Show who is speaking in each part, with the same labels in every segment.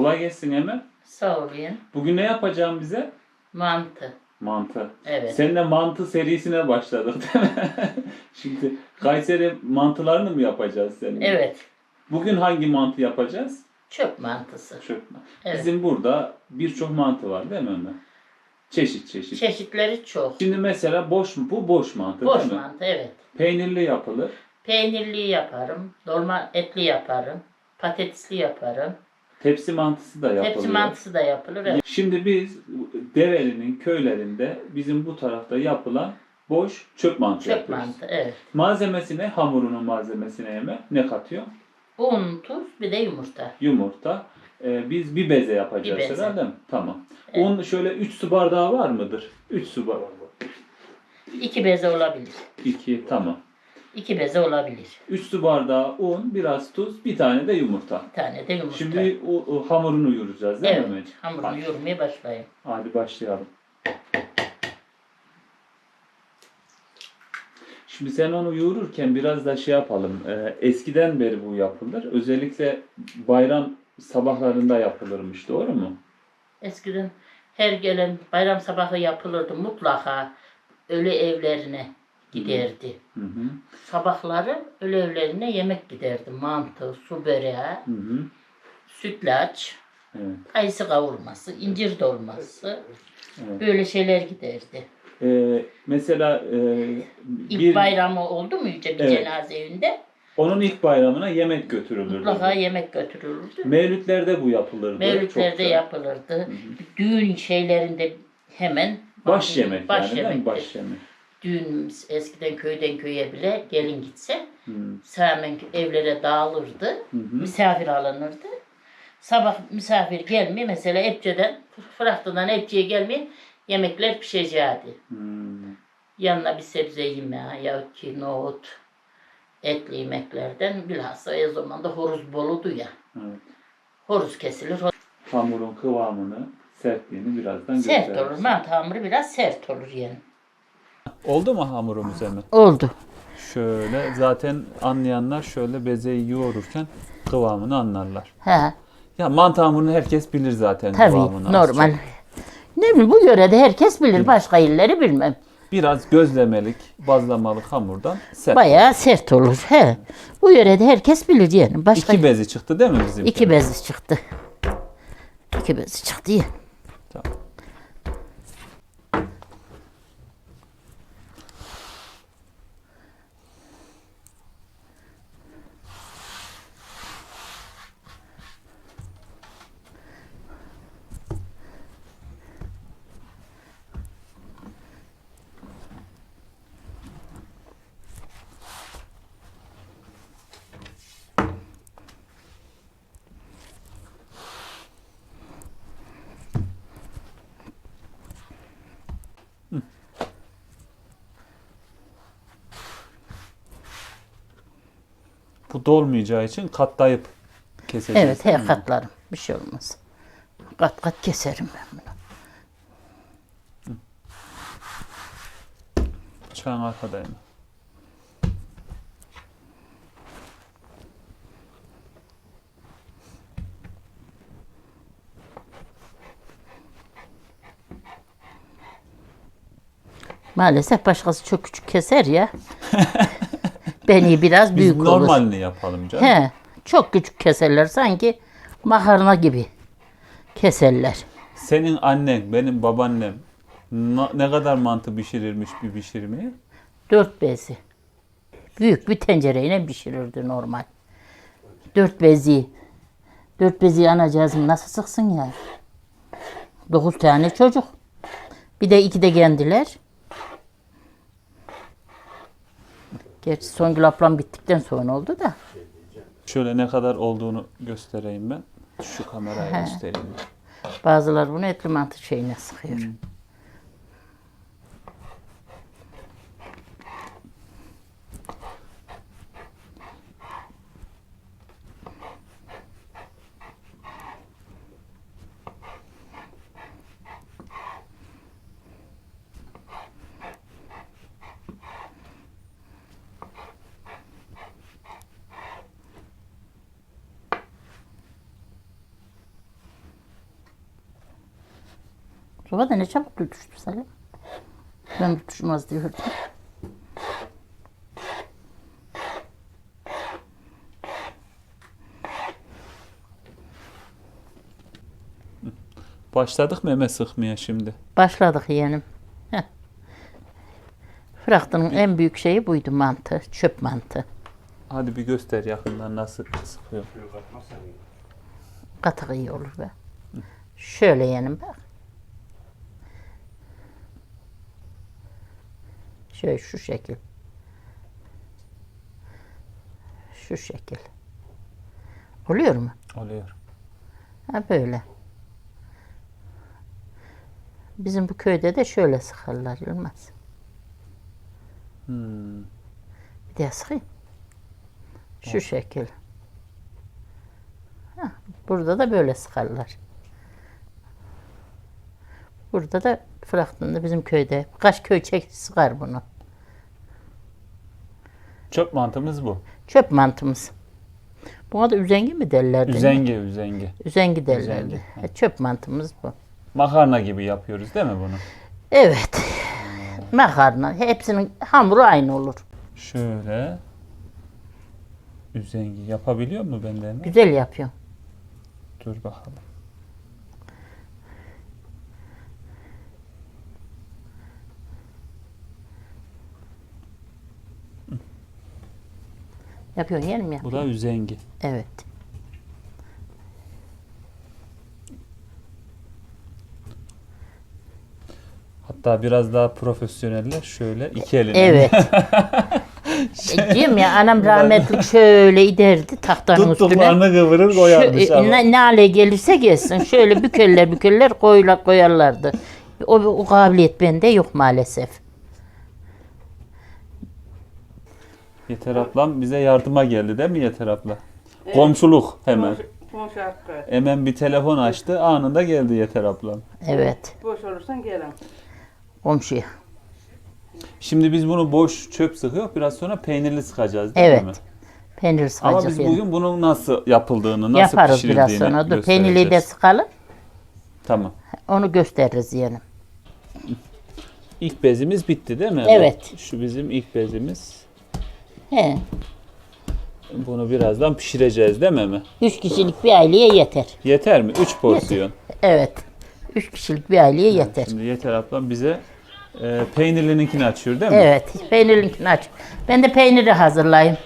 Speaker 1: Kolay gelsin Emel.
Speaker 2: Sağ olun.
Speaker 1: Bugün ne yapacağım bize?
Speaker 2: Mantı.
Speaker 1: Mantı.
Speaker 2: Evet.
Speaker 1: Seninle mantı serisine başladık değil mi? Şimdi Kayseri mantılarını mı yapacağız seninle?
Speaker 2: Evet.
Speaker 1: Bugün hangi mantı yapacağız?
Speaker 2: Çöp mantısı.
Speaker 1: Şu.
Speaker 2: Evet.
Speaker 1: Bizim burada birçok mantı var değil mi Ömer? Çeşit çeşit.
Speaker 2: Çeşitleri çok.
Speaker 1: Şimdi mesela boş bu boş mantı
Speaker 2: Boş
Speaker 1: değil mi?
Speaker 2: mantı evet.
Speaker 1: Peynirli yapılır.
Speaker 2: Peynirli yaparım. Dolma etli yaparım. Patatesli yaparım.
Speaker 1: Tepsi mantısı da yapılıyor.
Speaker 2: Tepsi mantısı da yapılır. Evet.
Speaker 1: Şimdi biz Develi'nin köylerinde bizim bu tarafta yapılan boş çöp mantı
Speaker 2: Çöp
Speaker 1: yapıyoruz.
Speaker 2: mantı evet.
Speaker 1: Malzemesine hamurunun malzemesine yeme ne katıyor?
Speaker 2: Un, tuz bir de yumurta.
Speaker 1: Yumurta. Ee, biz bir beze yapacağız
Speaker 2: Bir beze.
Speaker 1: herhalde mi? Tamam.
Speaker 2: Evet.
Speaker 1: Un şöyle 3 su bardağı var mıdır? 3 su bardağı.
Speaker 2: İki beze olabilir.
Speaker 1: 2 tamam.
Speaker 2: İki beze olabilir.
Speaker 1: 3 su bardağı un, biraz tuz, bir tane de yumurta.
Speaker 2: Bir tane de yumurta.
Speaker 1: Şimdi o, o hamurunu yoğuracağız değil mi
Speaker 2: evet. Hamurunu
Speaker 1: Hadi.
Speaker 2: yoğurmaya başlayayım.
Speaker 1: Hadi başlayalım. Şimdi sen onu yoğururken biraz da şey yapalım. Ee, eskiden beri bu yapılır. Özellikle bayram sabahlarında yapılırmış. Doğru mu?
Speaker 2: Eskiden her gelen bayram sabahı yapılırdı mutlaka ölü evlerine giderdi.
Speaker 1: Hı hı.
Speaker 2: Sabahları evlerine yemek giderdi. Mantı, su böreği,
Speaker 1: Hı hı.
Speaker 2: sütlaç,
Speaker 1: Evet.
Speaker 2: kayısı kavurması, incir dolması
Speaker 1: evet.
Speaker 2: böyle şeyler giderdi.
Speaker 1: Ee, mesela e,
Speaker 2: İlk
Speaker 1: bir,
Speaker 2: bayramı oldu mu yüce bir
Speaker 1: Evet.
Speaker 2: cenaze evinde
Speaker 1: onun ilk bayramına yemek götürülürdü.
Speaker 2: mutlaka yemek götürülürdü.
Speaker 1: Mevlütlerde bu yapılırdı.
Speaker 2: Mevlütlerde
Speaker 1: Çok da.
Speaker 2: yapılırdı. Düğün şeylerinde hemen
Speaker 1: Baş yemek
Speaker 2: baş
Speaker 1: yani
Speaker 2: yemekti.
Speaker 1: Baş yemek.
Speaker 2: Düğün eskiden köyden köye bile gelin gitse
Speaker 1: Hı.
Speaker 2: hemen evlere dağılırdı.
Speaker 1: Hı.
Speaker 2: Misafir alınırdı. Sabah misafir gelmiyor. Mesela Epçe'den, Fırat'tan Epçe'ye gelmiyor. Yemekler pişeceğiydi.
Speaker 1: Hmm.
Speaker 2: Yanına bir sebze yemeği ya ki nohut, etli yemeklerden bilhassa o zaman da horuz boludu ya.
Speaker 1: Evet.
Speaker 2: Horuz kesilir.
Speaker 1: Hamurun kıvamını, sertliğini birazdan
Speaker 2: Sert
Speaker 1: gösteririz.
Speaker 2: olur. Mantı hamuru biraz sert olur yani.
Speaker 1: Oldu mu hamurumuz hemen?
Speaker 2: Oldu.
Speaker 1: Şöyle zaten anlayanlar şöyle bezeyi yoğururken kıvamını anlarlar.
Speaker 2: Ha,
Speaker 1: Ya mantı hamurunu herkes bilir zaten
Speaker 2: tabii
Speaker 1: kıvamını. az
Speaker 2: normal.
Speaker 1: çok.
Speaker 2: Ne bileyim bu yörede herkes bilir. Başka illeri bilmem.
Speaker 1: Biraz gözlemelik, bazlamalık hamurdan sert.
Speaker 2: Bayağı sert olur. He. Bu yörede herkes bilir yani. Başka
Speaker 1: İki bezi çıktı değil mi bizim?
Speaker 2: İki bezi çıktı. İki bezi çıktı.
Speaker 1: Tamam. Bu dolmayacağı için katlayıp keseceğiz.
Speaker 2: Evet her
Speaker 1: mi?
Speaker 2: katlarım. Bir şey olmaz. Kat kat keserim ben bunu.
Speaker 1: Bıçağın arkadayım.
Speaker 2: Maalesef başkası çok küçük keser ya. Beni biraz
Speaker 1: Biz
Speaker 2: büyük olur.
Speaker 1: normalini yapalım canım.
Speaker 2: He, çok küçük keserler sanki makarna gibi keserler.
Speaker 1: Senin annen, benim babaannem na- ne kadar mantı pişirirmiş bir pişirmeye?
Speaker 2: Dört bezi. Büyük bir tencereyle pişirirdi normal. Dört bezi. Dört bezi anacığızım nasıl sıksın ya? Dokuz tane çocuk. Bir de iki de kendiler. Gerçi Songül ablam bittikten sonra oldu da.
Speaker 1: Şöyle ne kadar olduğunu göstereyim ben. Şu kameraya
Speaker 2: He.
Speaker 1: göstereyim.
Speaker 2: Bazılar bunu etli mantı şeyine sıkıyor. Soba da ne çabuk tutuştu Salim. Ben tutuşmaz diyordum.
Speaker 1: Başladık meme sıkmaya şimdi.
Speaker 2: Başladık yeğenim. Heh. En büyük şeyi buydu mantı. Çöp mantı.
Speaker 1: Hadi bir göster yakından nasıl sıkıyor.
Speaker 2: Katık iyi olur be. Şöyle yeğenim bak. Şöyle şu şekil. Şu şekil. Oluyor mu?
Speaker 1: Oluyor.
Speaker 2: Ha böyle. Bizim bu köyde de şöyle sıkarlar Yılmaz.
Speaker 1: Hmm.
Speaker 2: Bir de sıkayım. Şu şekil. Ha, burada da böyle sıkarlar. Burada da Fıraktın'da bizim köyde. Kaç köy çek sıkar bunu.
Speaker 1: Çöp mantımız bu.
Speaker 2: Çöp mantımız. Buna da üzengi mi derlerdi?
Speaker 1: Üzengi üzengi.
Speaker 2: Üzengi derlerdi.
Speaker 1: Üzengi,
Speaker 2: Ha, Çöp mantımız bu.
Speaker 1: Makarna gibi yapıyoruz değil mi bunu?
Speaker 2: Evet. Makarna. Hepsinin hamuru aynı olur.
Speaker 1: Şöyle. Üzengi yapabiliyor mu benden?
Speaker 2: Güzel yapıyor.
Speaker 1: Dur bakalım.
Speaker 2: Yapıyor yerim ya.
Speaker 1: Bu da üzengi.
Speaker 2: Evet.
Speaker 1: Hatta biraz daha profesyoneller şöyle iki eline.
Speaker 2: Evet. E, Diyorum ya anam rahmetli şöyle iderdi tahtanın üstüne.
Speaker 1: Tuttuklarını kıvırır koyarmış
Speaker 2: Şu,
Speaker 1: ama.
Speaker 2: ne, ne hale gelirse gelsin. Şöyle bükerler bükerler koyla koyarlardı. O, o kabiliyet bende yok maalesef.
Speaker 1: Yeter ablam bize yardıma geldi değil mi Yeter abla? Komşuluk hemen.
Speaker 3: Komşu hakkı.
Speaker 1: Hemen bir telefon açtı anında geldi Yeter ablam.
Speaker 2: Evet.
Speaker 3: Boş olursan gelin.
Speaker 2: Komşuya.
Speaker 1: Şimdi biz bunu boş çöp sıkıyor biraz sonra peynirli sıkacağız değil
Speaker 2: Evet.
Speaker 1: mi?
Speaker 2: Peynir
Speaker 1: Ama
Speaker 2: sıkacak
Speaker 1: biz
Speaker 2: yani.
Speaker 1: bugün bunun nasıl yapıldığını, nasıl
Speaker 2: Yaparız biraz
Speaker 1: pişirildiğini
Speaker 2: sonra. Dur peynirliği de sıkalım.
Speaker 1: Tamam.
Speaker 2: Onu gösteririz yani.
Speaker 1: İlk bezimiz bitti değil mi?
Speaker 2: Evet.
Speaker 1: Şu bizim ilk bezimiz.
Speaker 2: He.
Speaker 1: Bunu birazdan pişireceğiz değil mi?
Speaker 2: Üç kişilik bir aileye yeter.
Speaker 1: Yeter mi? 3 porsiyon.
Speaker 2: Evet. Üç kişilik bir aileye yeter.
Speaker 1: Şimdi Yeter ablam bize e, peynirlininkini açıyor değil mi?
Speaker 2: Evet. Peynirlinkini aç. Ben de peyniri hazırlayayım.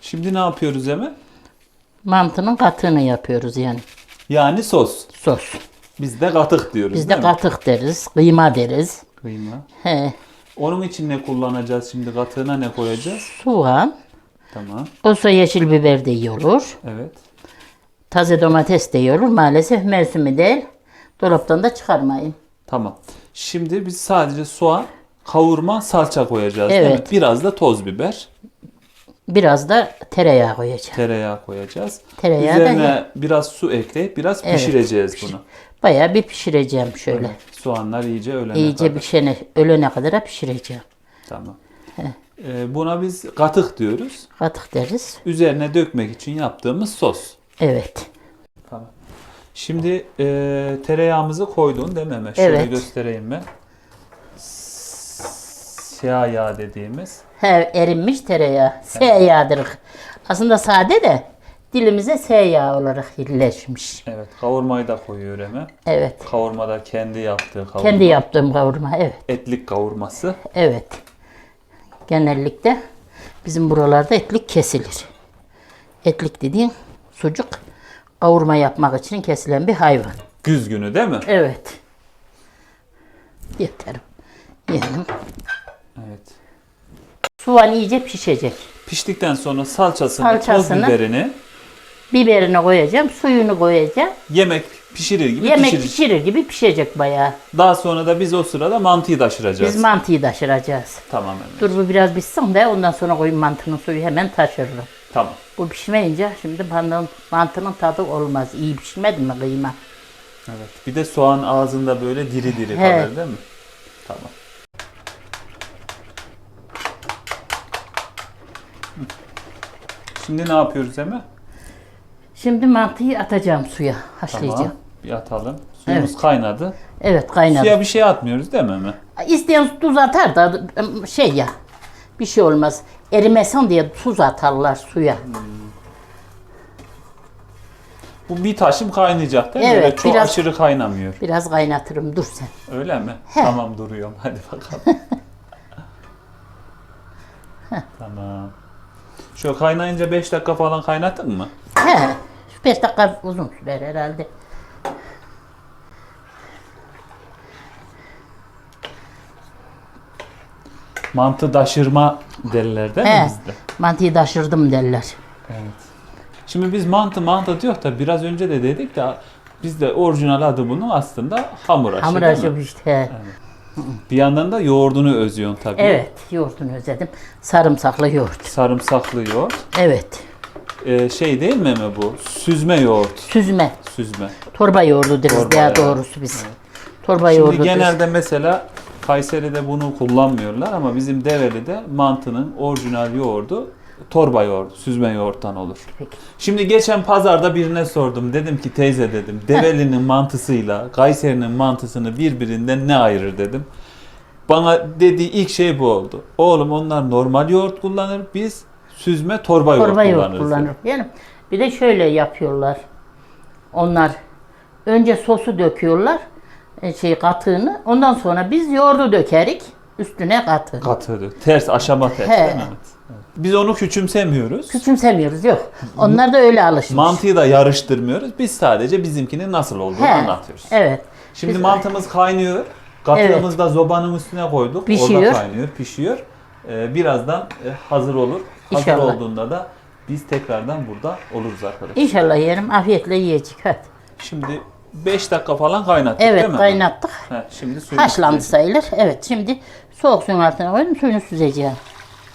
Speaker 1: Şimdi ne yapıyoruz Emi?
Speaker 2: Mantının katığını yapıyoruz yani.
Speaker 1: Yani sos.
Speaker 2: Sos.
Speaker 1: Biz de katık diyoruz
Speaker 2: Biz de
Speaker 1: mi?
Speaker 2: katık deriz. Kıyma deriz.
Speaker 1: Kıyma.
Speaker 2: He.
Speaker 1: Onun için ne kullanacağız şimdi? Katığına ne koyacağız?
Speaker 2: Soğan.
Speaker 1: Tamam.
Speaker 2: Olsa yeşil biber de iyi olur.
Speaker 1: Evet.
Speaker 2: Taze domates de iyi olur. Maalesef mevsimi değil. Dolaptan da çıkarmayın.
Speaker 1: Tamam. Şimdi biz sadece soğan, kavurma, salça koyacağız değil mi?
Speaker 2: Evet.
Speaker 1: Biraz da toz biber,
Speaker 2: Biraz da tereyağı koyacağım.
Speaker 1: tereyağı koyacağız.
Speaker 2: Tereyağı da
Speaker 1: Üzerine
Speaker 2: ya-
Speaker 1: biraz su ekleyip biraz
Speaker 2: Evet.
Speaker 1: pişireceğiz bunu.
Speaker 2: Bayağı bir pişireceğim şöyle.
Speaker 1: Soğanlar iyice ölene
Speaker 2: İyice
Speaker 1: kadar.
Speaker 2: pişene, ölene kadar pişireceğim.
Speaker 1: Tamam. Ee, buna biz katık diyoruz.
Speaker 2: Katık deriz.
Speaker 1: Üzerine dökmek için yaptığımız sos.
Speaker 2: Evet.
Speaker 1: Tamam. Şimdi e, tereyağımızı koydun değil mi Mehmet? Şöyle
Speaker 2: Evet.
Speaker 1: göstereyim ben. Siyah yağ dediğimiz.
Speaker 2: He, erinmiş tereyağı. S yağıdır. Aslında sade de dilimize S yağı olarak yerleşmiş.
Speaker 1: Evet. Kavurmayı da koyuyor hemen.
Speaker 2: Evet.
Speaker 1: Kavurmada kendi yaptığı kavurma.
Speaker 2: Kendi yaptığım kavurma. Evet.
Speaker 1: Etlik kavurması.
Speaker 2: Evet. Genellikle bizim buralarda etlik kesilir. Etlik dediğin sucuk kavurma yapmak için kesilen bir hayvan.
Speaker 1: Güz günü değil mi?
Speaker 2: Evet. Yeter. Yiyelim.
Speaker 1: Evet.
Speaker 2: Soğan iyice pişecek.
Speaker 1: Piştikten sonra salçasını,
Speaker 2: Salçasını.
Speaker 1: toz biberini
Speaker 2: Biberini koyacağım, suyunu koyacağım.
Speaker 1: yemek pişirir gibi
Speaker 2: Yemek
Speaker 1: pişirir.
Speaker 2: pişirir gibi pişecek bayağı.
Speaker 1: Daha sonra da biz o sırada mantıyı taşıracağız.
Speaker 2: Biz mantıyı taşıracağız.
Speaker 1: Tamam Mehmet.
Speaker 2: Dur bu biraz pişsin de ondan sonra koyayım mantının suyu hemen taşırırım.
Speaker 1: Tamam.
Speaker 2: Bu pişmeyince şimdi mantının, mantının tadı olmaz. İyi pişmedi mi kıyma?
Speaker 1: Evet. Bir de soğan ağzında böyle diri diri kalır değil mi? Tamam. Şimdi ne yapıyoruz Eme?
Speaker 2: Şimdi mantıyı atacağım suya. Haşlayacağım.
Speaker 1: Tamam. Bir atalım. Suyumuz
Speaker 2: Evet.
Speaker 1: kaynadı.
Speaker 2: Evet kaynadı.
Speaker 1: Suya bir şey atmıyoruz değil mi?
Speaker 2: İsteyen tuz atar da şey ya bir şey olmaz. Erimesin diye tuz atarlar suya.
Speaker 1: Bu bir taşım kaynayacak değil mi?
Speaker 2: Evet,
Speaker 1: Öyle çok
Speaker 2: biraz-
Speaker 1: aşırı kaynamıyor.
Speaker 2: Biraz kaynatırım dur sen.
Speaker 1: Öyle mi? Tamam duruyorum. Hadi bakalım. tamam. Şöyle kaynayınca 5 dakika falan kaynatın mı?
Speaker 2: He. 5 dakika uzun sürer herhalde.
Speaker 1: Mantı daşırma derler değil mi
Speaker 2: He.
Speaker 1: bizde?
Speaker 2: Mantıyı taşırdım derler.
Speaker 1: Evet. Şimdi biz mantı mantı diyor da biraz önce de dedik de bizde orijinal adı bunun aslında hamur aşı
Speaker 2: Hamur
Speaker 1: değil mi?
Speaker 2: açıp işte. he.
Speaker 1: Bir yandan da yoğurdunu özüyorsun tabii.
Speaker 2: Evet yoğurdunu özledim. Sarımsaklı yoğurt.
Speaker 1: Sarımsaklı yoğurt.
Speaker 2: Evet.
Speaker 1: Ee, şey değil mi mi bu? Süzme yoğurt.
Speaker 2: Süzme.
Speaker 1: Süzme.
Speaker 2: Torba yoğurdu deriz
Speaker 1: Torba
Speaker 2: daha
Speaker 1: yoğurdu.
Speaker 2: doğrusu biz. Torba yoğurdu
Speaker 1: Şimdi
Speaker 2: deriz.
Speaker 1: genelde mesela Kayseri'de bunu kullanmıyorlar ama bizim Develi'de mantının orijinal yoğurdu torba yoğurdu, süzme yoğurttan olur.
Speaker 2: Peki.
Speaker 1: Şimdi geçen pazarda birine sordum. Dedim ki teyze dedim. Develi'nin mantısıyla Kayseri'nin mantısını birbirinden ne ayırır dedim. Bana dediği ilk şey bu oldu. Oğlum onlar normal yoğurt kullanır. Biz süzme torba,
Speaker 2: Torba
Speaker 1: yoğurt
Speaker 2: yoğurt kullanır. Yani bir de şöyle yapıyorlar. Onlar önce sosu döküyorlar. e, Şey katığını. Ondan sonra biz yoğurdu dökerik. Üstüne katı.
Speaker 1: Katı. Ters aşama ters.
Speaker 2: He.
Speaker 1: Evet. Biz onu küçümsemiyoruz.
Speaker 2: Küçümsemiyoruz yok. Onlar da öyle alışmış.
Speaker 1: Mantıyı da yarıştırmıyoruz. Biz sadece bizimkinin nasıl olduğunu
Speaker 2: He,
Speaker 1: anlatıyoruz.
Speaker 2: Evet.
Speaker 1: Şimdi
Speaker 2: Biz-
Speaker 1: mantımız kaynıyor. Katığımızı da zobanın üstüne koyduk.
Speaker 2: Pişiyor.
Speaker 1: Orada kaynıyor, pişiyor. Ee, birazdan e, hazır olur. Hazır
Speaker 2: İnşallah.
Speaker 1: olduğunda da biz tekrardan burada oluruz arkadaşlar.
Speaker 2: İnşallah yerim afiyetle yiyecek. Hadi.
Speaker 1: Şimdi 5 dakika falan kaynattık
Speaker 2: Evet
Speaker 1: değil mi?
Speaker 2: kaynattık.
Speaker 1: He, şimdi suyunu
Speaker 2: Haşlandı
Speaker 1: süzeceğiz.
Speaker 2: sayılır. Evet şimdi soğuk suyun altına koydum suyunu süzeceğim.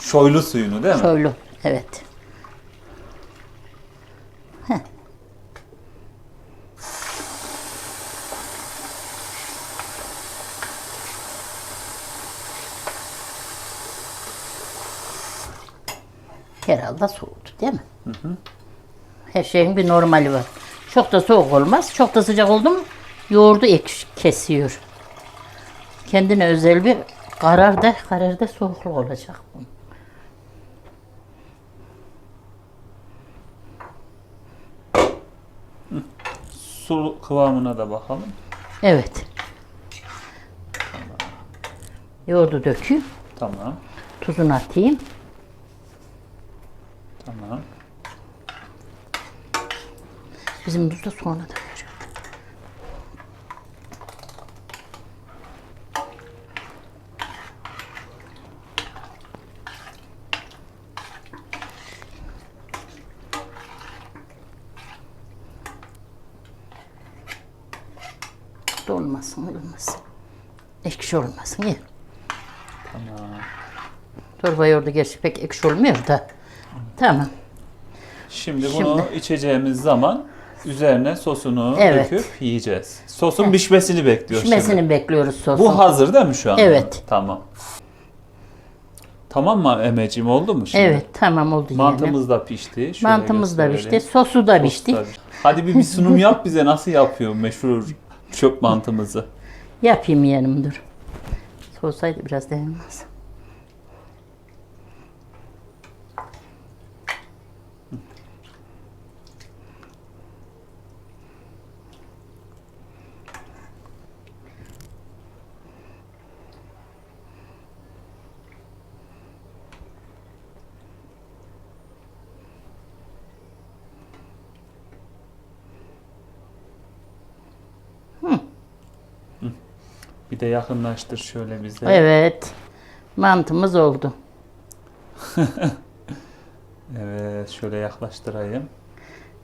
Speaker 1: Şoylu suyunu değil mi?
Speaker 2: Şöyle. Evet. Herhalde soğudu değil mi? Her şeyin bir normali var. Çok da soğuk olmaz. Çok da sıcak oldu mu yoğurdu ek kesiyor. Kendine özel bir kararda kararda soğukluk olacak bunun.
Speaker 1: Su kıvamına da bakalım.
Speaker 2: Evet. Yoğurdu dökeyim.
Speaker 1: Tamam.
Speaker 2: Tuzunu atayım.
Speaker 1: Tamam.
Speaker 2: Bizim tuz da veriyor. Dolmasın, olmasın. Ekşi olmasın. Ye.
Speaker 1: Tamam.
Speaker 2: Torba yoğurdu gerçi pek ekşi olmuyor da. Tamam.
Speaker 1: Şimdi bunu
Speaker 2: Şimdi-
Speaker 1: içeceğimiz zaman üzerine sosunu
Speaker 2: Evet.
Speaker 1: döküp yiyeceğiz. Sosun pişmesini bekliyor şimdi.
Speaker 2: Pişmesini bekliyoruz sosun.
Speaker 1: Bu hazır değil mi şu an?
Speaker 2: Evet.
Speaker 1: Tamam. Tamam mı Emeciğim oldu mu şimdi?
Speaker 2: Evet tamam oldu.
Speaker 1: Mantımız da pişti. Şöyle
Speaker 2: Mantımız da
Speaker 1: gösterelim.
Speaker 2: pişti. Sosu da
Speaker 1: Sos
Speaker 2: pişti.
Speaker 1: da- Hadi bir, bir sunum yap bize nasıl yapıyor meşhur çöp mantımızı.
Speaker 2: Yapayım yeğenim dur. Soğusaydı biraz dayanmaz.
Speaker 1: De yakınlaştır şöyle bize.
Speaker 2: Evet. Mantımız oldu.
Speaker 1: Evet, şöyle yaklaştırayım.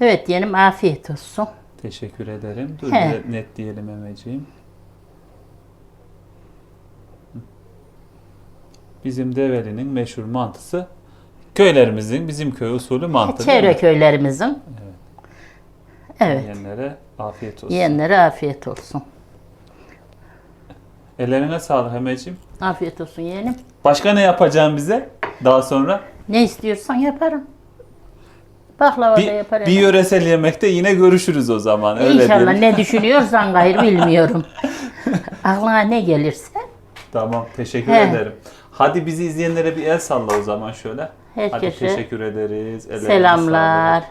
Speaker 2: Evet yeğenim afiyet olsun.
Speaker 1: Teşekkür ederim. Dur
Speaker 2: He.
Speaker 1: net diyelim Emeciğim. Bizim Develi'nin meşhur mantısı köylerimizin bizim köy usulü mantı.
Speaker 2: Çevre
Speaker 1: mi?
Speaker 2: köylerimizin. Evet.
Speaker 1: Yiyenlere afiyet olsun.
Speaker 2: Yiyenlere afiyet olsun.
Speaker 1: Ellerine sağlık Emeciğim.
Speaker 2: Afiyet olsun yeğenim.
Speaker 1: Başka ne yapacağım bize daha sonra?
Speaker 2: Ne istiyorsan yaparım. Baklava da
Speaker 1: Bir,
Speaker 2: yapar.
Speaker 1: bir
Speaker 2: herhalde.
Speaker 1: yöresel yemekte yine görüşürüz o zaman. Öyle
Speaker 2: İnşallah
Speaker 1: diyelim.
Speaker 2: ne düşünüyorsan gayrı bilmiyorum. Aklına ne gelirse.
Speaker 1: Tamam teşekkür
Speaker 2: He.
Speaker 1: ederim. Hadi bizi izleyenlere bir el salla o zaman şöyle. Hadi
Speaker 2: Herkese
Speaker 1: teşekkür ederiz. Ellerine
Speaker 2: Selamlar.